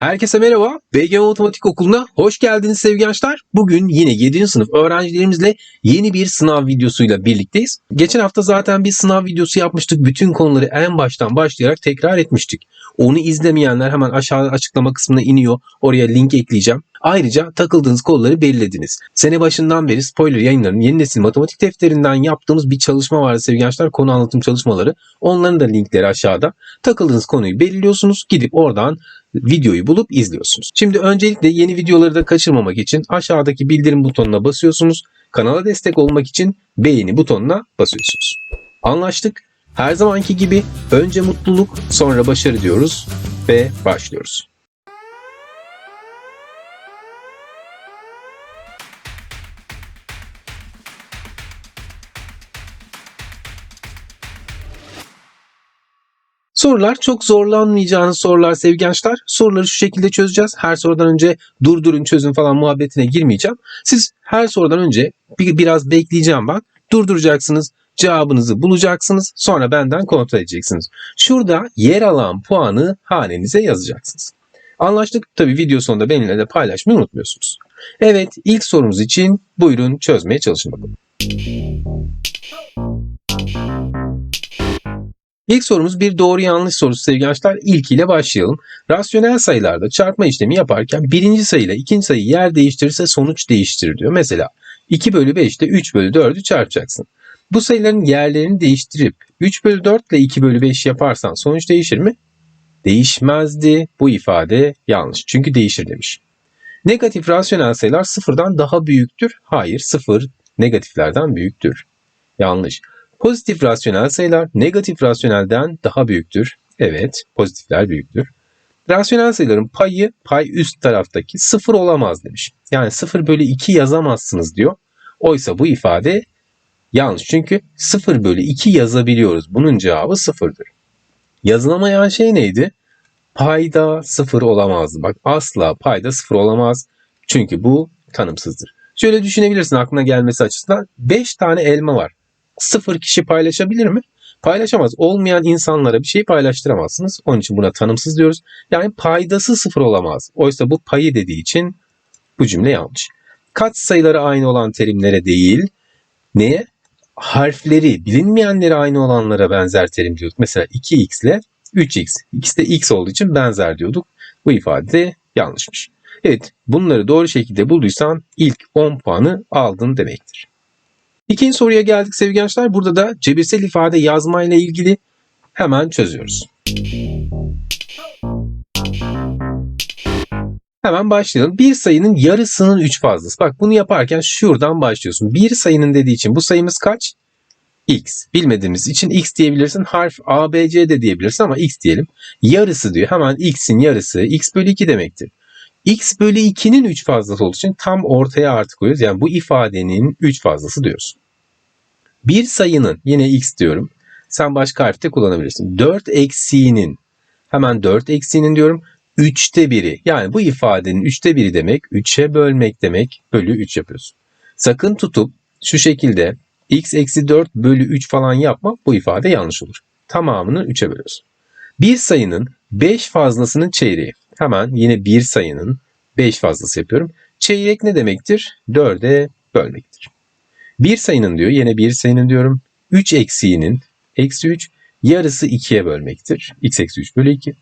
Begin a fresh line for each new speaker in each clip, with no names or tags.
Herkese merhaba. BGM Matematik Okulu'na hoş geldiniz sevgili gençler. Bugün yine 7. sınıf öğrencilerimizle yeni bir sınav videosuyla birlikteyiz. Geçen hafta zaten bir sınav videosu yapmıştık. Bütün konuları en baştan başlayarak tekrar etmiştik. Onu izlemeyenler hemen aşağıda açıklama kısmına iniyor. Oraya link ekleyeceğim. Ayrıca takıldığınız konuları belirlediniz. Sene başından beri spoiler yayınlarının yeni nesil matematik defterinden yaptığımız bir çalışma vardı sevgili gençler. Konu anlatım çalışmaları. Onların da linkleri aşağıda. Takıldığınız konuyu belirliyorsunuz. Gidip oradan videoyu bulup izliyorsunuz. Şimdi öncelikle yeni videoları da kaçırmamak için aşağıdaki bildirim butonuna basıyorsunuz. Kanala destek olmak için beğeni butonuna basıyorsunuz. Anlaştık. Her zamanki gibi önce mutluluk sonra başarı diyoruz ve başlıyoruz. Sorular çok zorlanmayacağınız sorular sevgili gençler. Soruları şu şekilde çözeceğiz. Her sorudan önce durdurun çözün falan muhabbetine girmeyeceğim. Siz her sorudan önce bir, biraz bekleyeceğim bak. Durduracaksınız. Cevabınızı bulacaksınız. Sonra benden kontrol edeceksiniz. Şurada yer alan puanı hanenize yazacaksınız. Anlaştık. Tabii video sonunda benimle de paylaşmayı unutmuyorsunuz. Evet ilk sorumuz için buyurun çözmeye çalışın bakalım. İlk sorumuz bir doğru yanlış sorusu sevgili gençler. İlk ile başlayalım. Rasyonel sayılarda çarpma işlemi yaparken birinci sayıyla ikinci sayı yer değiştirirse sonuç değiştirir diyor. Mesela 2 bölü 5 ile 3 bölü 4'ü çarpacaksın. Bu sayıların yerlerini değiştirip 3 bölü 4 ile 2 bölü 5 yaparsan sonuç değişir mi? Değişmezdi. Bu ifade yanlış. Çünkü değişir demiş. Negatif rasyonel sayılar sıfırdan daha büyüktür. Hayır sıfır negatiflerden büyüktür. Yanlış. Pozitif rasyonel sayılar negatif rasyonelden daha büyüktür. Evet, pozitifler büyüktür. Rasyonel sayıların payı pay üst taraftaki sıfır olamaz demiş. Yani 0 bölü 2 yazamazsınız diyor. Oysa bu ifade yanlış. Çünkü 0 bölü 2 yazabiliyoruz. Bunun cevabı sıfırdır. Yazılamayan şey neydi? Payda sıfır olamazdı. Bak asla payda sıfır olamaz. Çünkü bu tanımsızdır. Şöyle düşünebilirsin aklına gelmesi açısından. 5 tane elma var sıfır kişi paylaşabilir mi? Paylaşamaz. Olmayan insanlara bir şey paylaştıramazsınız. Onun için buna tanımsız diyoruz. Yani paydası sıfır olamaz. Oysa bu payı dediği için bu cümle yanlış. Kat sayıları aynı olan terimlere değil, neye? Harfleri, bilinmeyenleri aynı olanlara benzer terim diyorduk. Mesela 2x ile 3x. İkisi de x olduğu için benzer diyorduk. Bu ifade de yanlışmış. Evet, bunları doğru şekilde bulduysan ilk 10 puanı aldın demektir. İkinci soruya geldik sevgili gençler. Burada da cebirsel ifade yazma ile ilgili hemen çözüyoruz. Hemen başlayalım. Bir sayının yarısının 3 fazlası. Bak bunu yaparken şuradan başlıyorsun. Bir sayının dediği için bu sayımız kaç? X. Bilmediğimiz için X diyebilirsin. Harf A, B, C de diyebilirsin ama X diyelim. Yarısı diyor. Hemen X'in yarısı X bölü 2 demektir. X bölü 2'nin 3 fazlası olduğu için tam ortaya artı koyuyoruz. Yani bu ifadenin 3 fazlası diyoruz. Bir sayının yine x diyorum. Sen başka harfte kullanabilirsin. 4 eksiğinin hemen 4 eksiğinin diyorum. 3'te biri yani bu ifadenin 3'te biri demek 3'e bölmek demek bölü 3 yapıyorsun. Sakın tutup şu şekilde x eksi 4 bölü 3 falan yapma bu ifade yanlış olur. Tamamını 3'e bölüyorsun. Bir sayının 5 fazlasının çeyreği. Hemen yine bir sayının 5 fazlası yapıyorum. Çeyrek ne demektir? 4'e bölmektir. Bir sayının diyor yine bir sayının diyorum 3 eksiğinin eksi 3 yarısı 2'ye bölmektir. x eksi 3 bölü 2.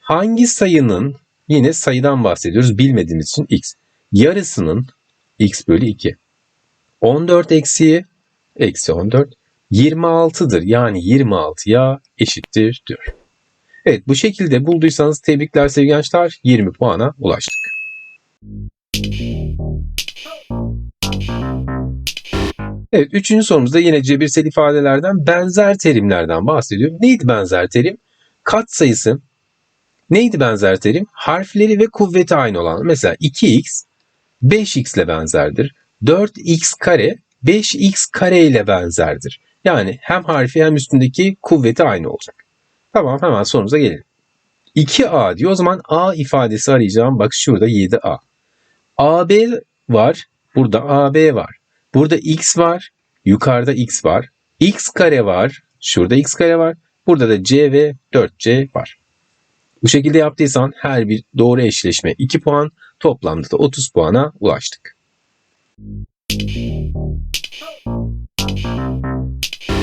Hangi sayının yine sayıdan bahsediyoruz bilmediğimiz için x. Yarısının x bölü 2. 14 eksiği eksi 14 26'dır. Yani 26'ya eşittir diyor. Evet bu şekilde bulduysanız tebrikler sevgili gençler 20 puana ulaştık. Evet üçüncü sorumuzda yine cebirsel ifadelerden benzer terimlerden bahsediyor. Neydi benzer terim? Kat sayısı. Neydi benzer terim? Harfleri ve kuvveti aynı olan. Mesela 2x 5x ile benzerdir. 4x kare 5x kare ile benzerdir. Yani hem harfi hem üstündeki kuvveti aynı olacak. Tamam hemen sorumuza gelelim. 2a diyor. O zaman a ifadesi arayacağım. Bak şurada 7a. AB var. Burada AB var. Burada x var. Yukarıda x var. x kare var. Şurada x kare var. Burada da c ve 4c var. Bu şekilde yaptıysan her bir doğru eşleşme 2 puan, toplamda da 30 puana ulaştık.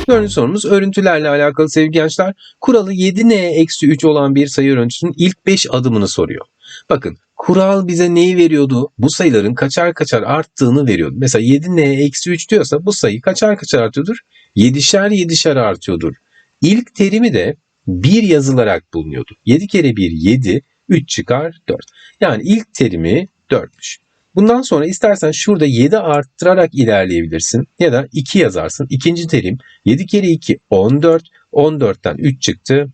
Dördüncü sorumuz örüntülerle alakalı sevgili gençler. Kuralı 7n-3 olan bir sayı örüntüsünün ilk 5 adımını soruyor. Bakın kural bize neyi veriyordu? Bu sayıların kaçar kaçar arttığını veriyordu. Mesela 7n-3 diyorsa bu sayı kaçar kaçar artıyordur? 7'şer 7'şer artıyordur. İlk terimi de 1 yazılarak bulunuyordu. 7 kere 1 7, 3 çıkar 4. Yani ilk terimi 4'müş. Bundan sonra istersen şurada 7 arttırarak ilerleyebilirsin ya da 2 yazarsın. İkinci terim 7 kere 2 14. 14'ten 3 çıktı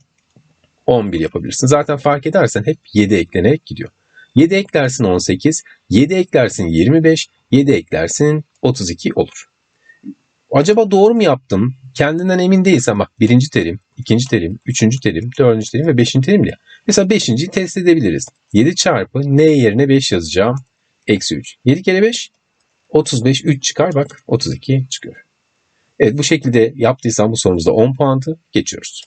11 yapabilirsin. Zaten fark edersen hep 7 eklenerek gidiyor. 7 eklersin 18, 7 eklersin 25, 7 eklersin 32 olur. Acaba doğru mu yaptım? Kendinden emin değilsen bak birinci terim, ikinci terim, üçüncü terim, dördüncü terim ve beşinci terim ya. Mesela beşinciyi test edebiliriz. 7 çarpı n yerine 5 yazacağım. Eksi 3. 7 kere 5 35 3 çıkar bak 32 çıkıyor. Evet bu şekilde yaptıysan bu sorumuzda 10 puandı. Geçiyoruz.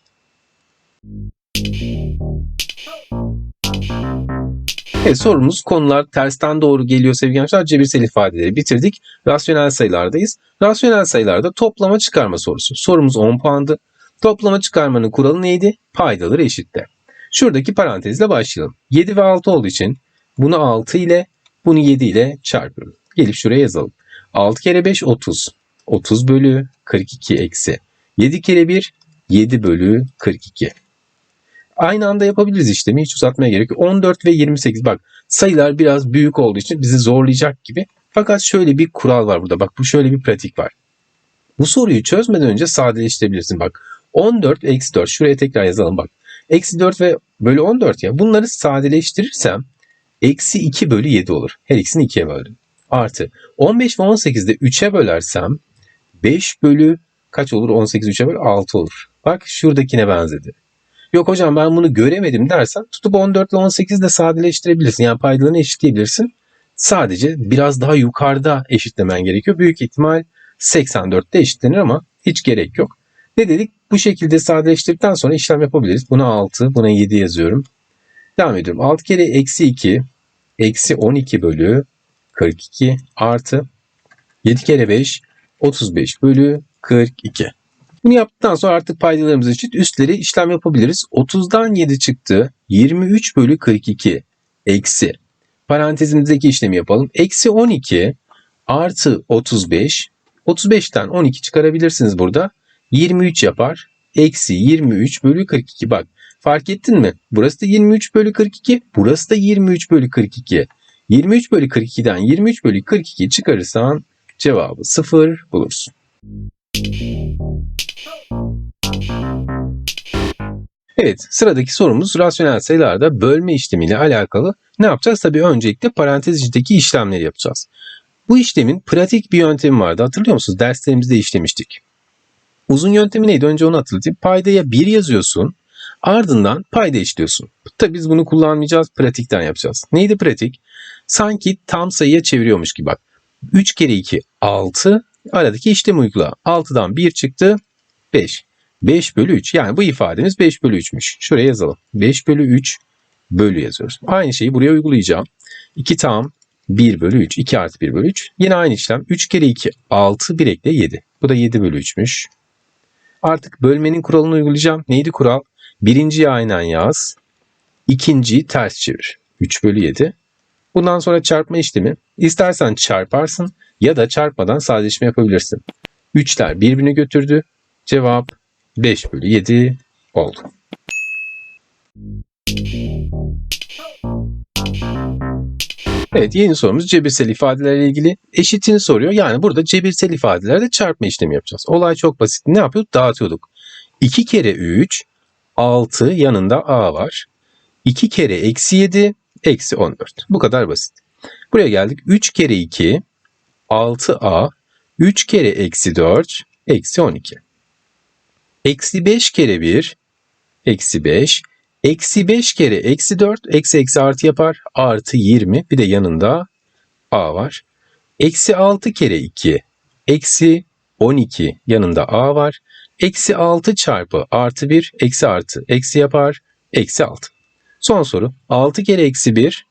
Evet sorumuz konular tersten doğru geliyor sevgili gençler. Cebirsel ifadeleri bitirdik. Rasyonel sayılardayız. Rasyonel sayılarda toplama çıkarma sorusu. Sorumuz 10 puandı. Toplama çıkarmanın kuralı neydi? Paydaları eşitte. Şuradaki parantezle başlayalım. 7 ve 6 olduğu için bunu 6 ile bunu 7 ile çarpıyorum. Gelip şuraya yazalım. 6 kere 5 30. 30 bölü 42 eksi. 7 kere 1 7 bölü 42. Aynı anda yapabiliriz işlemi. Hiç uzatmaya gerek yok. 14 ve 28 bak sayılar biraz büyük olduğu için bizi zorlayacak gibi. Fakat şöyle bir kural var burada. Bak bu şöyle bir pratik var. Bu soruyu çözmeden önce sadeleştirebilirsin. Bak 14 eksi 4 şuraya tekrar yazalım bak. Eksi 4 ve bölü 14 ya bunları sadeleştirirsem eksi 2 bölü 7 olur. Her ikisini 2'ye böldüm. Artı 15 ve 18'de 3'e bölersem 5 bölü kaç olur? 18 3'e böl 6 olur. Bak şuradakine benzedi. Yok hocam ben bunu göremedim dersen tutup 14 ile 18 de sadeleştirebilirsin. Yani paydalarını eşitleyebilirsin. Sadece biraz daha yukarıda eşitlemen gerekiyor. Büyük ihtimal 84'te eşitlenir ama hiç gerek yok. Ne dedik? Bu şekilde sadeleştirdikten sonra işlem yapabiliriz. Buna 6, buna 7 yazıyorum. Devam ediyorum. 6 kere eksi 2, eksi 12 bölü 42 artı 7 kere 5, 35 bölü 42. Bunu yaptıktan sonra artık paydalarımız eşit üstleri işlem yapabiliriz. 30'dan 7 çıktı. 23 bölü 42 eksi. Parantezimizdeki işlemi yapalım. Eksi 12 artı 35. 35'ten 12 çıkarabilirsiniz burada. 23 yapar. Eksi 23 bölü 42. Bak fark ettin mi? Burası da 23 bölü 42. Burası da 23 bölü 42. 23 bölü 42'den 23 bölü 42 çıkarırsan cevabı 0 bulursun. Evet, sıradaki sorumuz rasyonel sayılarda bölme işlemiyle alakalı. Ne yapacağız? Tabii öncelikle parantez içindeki işlemleri yapacağız. Bu işlemin pratik bir yöntemi vardı. Hatırlıyor musunuz? Derslerimizde işlemiştik. Uzun yöntemi neydi? Önce onu hatırlatayım. Paydaya 1 yazıyorsun. Ardından payda işliyorsun. Tabii biz bunu kullanmayacağız. Pratikten yapacağız. Neydi pratik? Sanki tam sayıya çeviriyormuş gibi bak. 3 kere 2 6. Aradaki işlemi uygula. 6'dan 1 çıktı. 5. 5 bölü 3. Yani bu ifademiz 5 bölü 3'müş. Şuraya yazalım. 5 bölü 3 bölü yazıyoruz. Aynı şeyi buraya uygulayacağım. 2 tam 1 bölü 3. 2 artı 1 bölü 3. Yine aynı işlem. 3 kere 2 6 1 ekle 7. Bu da 7 bölü 3'müş. Artık bölmenin kuralını uygulayacağım. Neydi kural? Birinciyi aynen yaz. İkinciyi ters çevir. 3 bölü 7. Bundan sonra çarpma işlemi. İstersen çarparsın ya da çarpmadan sadeleşme yapabilirsin. 3'ler birbirini götürdü. Cevap 5 bölü 7 oldu. Evet yeni sorumuz cebirsel ifadelerle ilgili. Eşitini soruyor. Yani burada cebirsel ifadelerde çarpma işlemi yapacağız. Olay çok basit. Ne yapıyorduk? Dağıtıyorduk. 2 kere 3 6 yanında a var. 2 kere eksi 7 eksi 14. Bu kadar basit. Buraya geldik. 3 kere 2 6a 3 kere eksi 4 eksi 12. Eksi 5 kere 1 eksi 5. Eksi 5 kere eksi 4 eksi eksi artı yapar. Artı 20 bir de yanında a var. Eksi 6 kere 2 eksi 12 yanında a var. Eksi 6 çarpı artı 1 eksi artı eksi yapar. Eksi 6. Son soru 6 kere eksi 1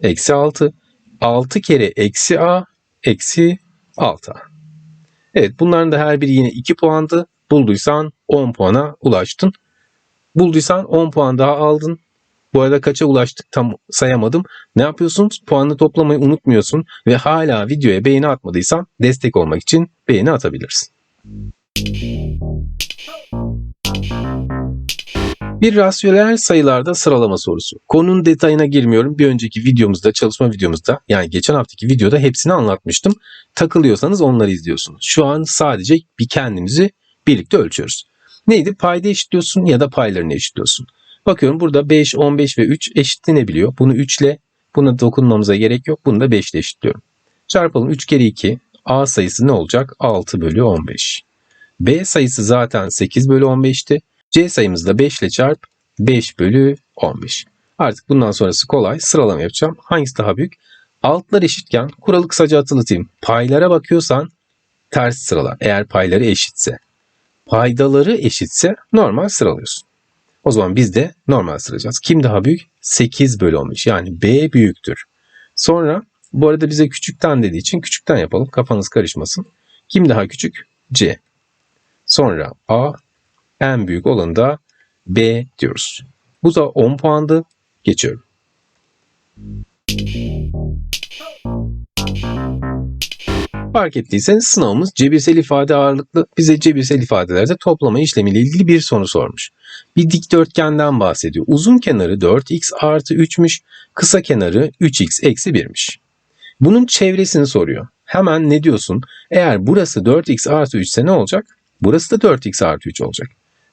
eksi 6. 6 kere eksi a eksi 6a. Evet bunların da her biri yine 2 puandı. Bulduysan 10 puana ulaştın. Bulduysan 10 puan daha aldın. Bu arada kaça ulaştık tam sayamadım. Ne yapıyorsun? Puanını toplamayı unutmuyorsun ve hala videoya beğeni atmadıysan destek olmak için beğeni atabilirsin. Bir rasyonel sayılarda sıralama sorusu. Konunun detayına girmiyorum. Bir önceki videomuzda, çalışma videomuzda yani geçen haftaki videoda hepsini anlatmıştım. Takılıyorsanız onları izliyorsunuz. Şu an sadece bir kendimizi birlikte ölçüyoruz. Neydi? Payda eşitliyorsun ya da paylarını eşitliyorsun. Bakıyorum burada 5, 15 ve 3 eşitlenebiliyor. Bunu 3 ile buna dokunmamıza gerek yok. Bunu da 5 ile eşitliyorum. Çarpalım 3 kere 2. A sayısı ne olacak? 6 bölü 15. B sayısı zaten 8 bölü 15'ti. C sayımızı da 5 ile çarp 5 bölü 15. Artık bundan sonrası kolay. Sıralama yapacağım. Hangisi daha büyük? Altlar eşitken kuralı kısaca hatırlatayım. Paylara bakıyorsan ters sırala. Eğer payları eşitse. Paydaları eşitse normal sıralıyorsun. O zaman biz de normal sıracağız. Kim daha büyük? 8 bölü 15. Yani B büyüktür. Sonra bu arada bize küçükten dediği için küçükten yapalım. Kafanız karışmasın. Kim daha küçük? C. Sonra A. En büyük olanı da B diyoruz. Bu da 10 puandı. Geçiyorum. Fark ettiyseniz sınavımız cebirsel ifade ağırlıklı. Bize cebirsel ifadelerde toplama işlemiyle ilgili bir soru sormuş. Bir dikdörtgenden bahsediyor. Uzun kenarı 4x artı 3'müş. Kısa kenarı 3x eksi 1'miş. Bunun çevresini soruyor. Hemen ne diyorsun? Eğer burası 4x artı 3 ise ne olacak? Burası da 4x artı 3 olacak.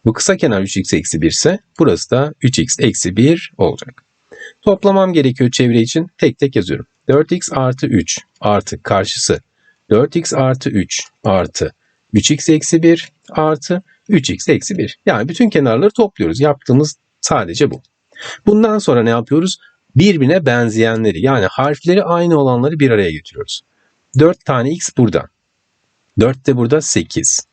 Bu kısa kenar 3x eksi 1 ise burası da 3x eksi 1 olacak. Toplamam gerekiyor çevre için. Tek tek yazıyorum. 4x artı 3 artı karşısı 4x artı 3 artı 3x eksi 1 artı 3x eksi 1. Yani bütün kenarları topluyoruz. Yaptığımız sadece bu. Bundan sonra ne yapıyoruz? Birbirine benzeyenleri yani harfleri aynı olanları bir araya getiriyoruz. 4 tane x burada. 4 de burada 8.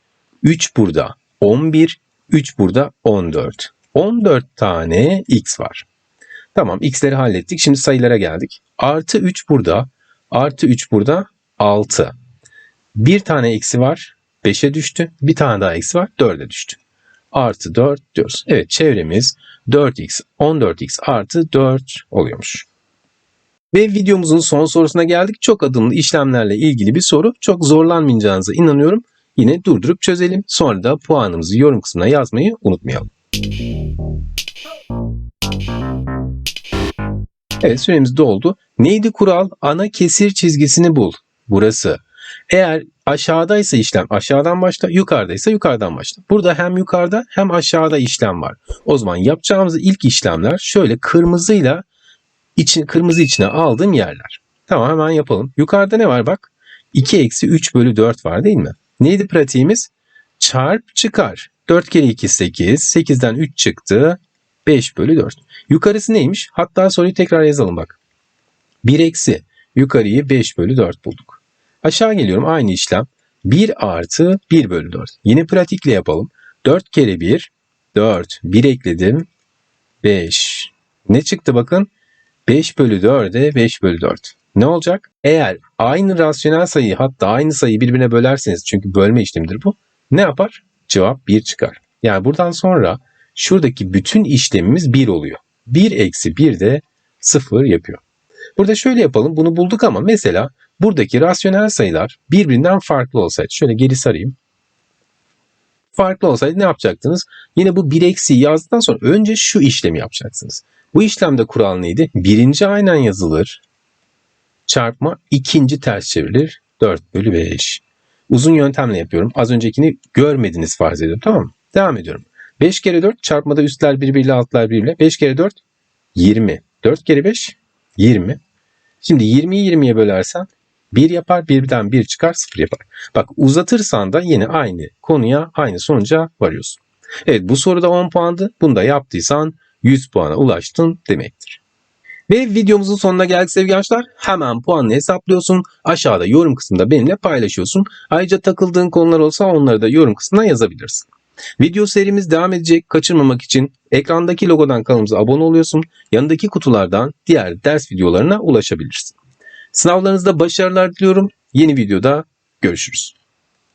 3 burada 11. 3 burada 14. 14 tane x var. Tamam x'leri hallettik. Şimdi sayılara geldik. Artı 3 burada. Artı 3 burada 6. Bir tane eksi var. 5'e düştü. Bir tane daha eksi var. 4'e düştü. Artı 4 diyoruz. Evet çevremiz 4x 14x artı 4 oluyormuş. Ve videomuzun son sorusuna geldik. Çok adımlı işlemlerle ilgili bir soru. Çok zorlanmayacağınıza inanıyorum. Yine durdurup çözelim. Sonra da puanımızı yorum kısmına yazmayı unutmayalım. Evet süremiz doldu. Neydi kural? Ana kesir çizgisini bul. Burası. Eğer aşağıdaysa işlem aşağıdan başla, yukarıdaysa yukarıdan başla. Burada hem yukarıda hem aşağıda işlem var. O zaman yapacağımız ilk işlemler şöyle kırmızıyla için, kırmızı içine aldığım yerler. Tamam hemen yapalım. Yukarıda ne var bak? 2 eksi 3 bölü 4 var değil mi? Neydi pratiğimiz? Çarp çıkar. 4 kere 2 8. 8'den 3 çıktı. 5 bölü 4. Yukarısı neymiş? Hatta soruyu tekrar yazalım bak. 1 eksi. Yukarıyı 5 bölü 4 bulduk. Aşağı geliyorum aynı işlem. 1 artı 1 bölü 4. Yine pratikle yapalım. 4 kere 1 4. 1 ekledim. 5. Ne çıktı bakın? 5 bölü 4'e 5 bölü 4. Ne olacak? Eğer aynı rasyonel sayıyı hatta aynı sayıyı birbirine bölerseniz çünkü bölme işlemidir bu. Ne yapar? Cevap 1 çıkar. Yani buradan sonra şuradaki bütün işlemimiz 1 oluyor. 1 eksi 1 de 0 yapıyor. Burada şöyle yapalım. Bunu bulduk ama mesela buradaki rasyonel sayılar birbirinden farklı olsaydı. Şöyle geri sarayım. Farklı olsaydı ne yapacaktınız? Yine bu 1 eksiği yazdıktan sonra önce şu işlemi yapacaksınız. Bu işlemde kural neydi? Birinci aynen yazılır. Çarpma ikinci ters çevrilir. 4 bölü 5. Uzun yöntemle yapıyorum. Az öncekini görmediniz farz ediyorum. Tamam mı? Devam ediyorum. 5 kere 4 çarpmada üstler birbiriyle altlar birbiriyle. 5 kere 4 20. 4 kere 5 20. Şimdi 20'yi 20'ye bölersen 1 yapar, birden 1 çıkar, 0 yapar. Bak uzatırsan da yine aynı konuya, aynı sonuca varıyorsun. Evet bu soruda 10 puandı. Bunu da yaptıysan 100 puana ulaştın demektir. Ve videomuzun sonuna geldik sevgili gençler. Hemen puanını hesaplıyorsun. Aşağıda yorum kısmında benimle paylaşıyorsun. Ayrıca takıldığın konular olsa onları da yorum kısmına yazabilirsin. Video serimiz devam edecek. Kaçırmamak için ekrandaki logodan kanalımıza abone oluyorsun. Yanındaki kutulardan diğer ders videolarına ulaşabilirsin. Sınavlarınızda başarılar diliyorum. Yeni videoda görüşürüz.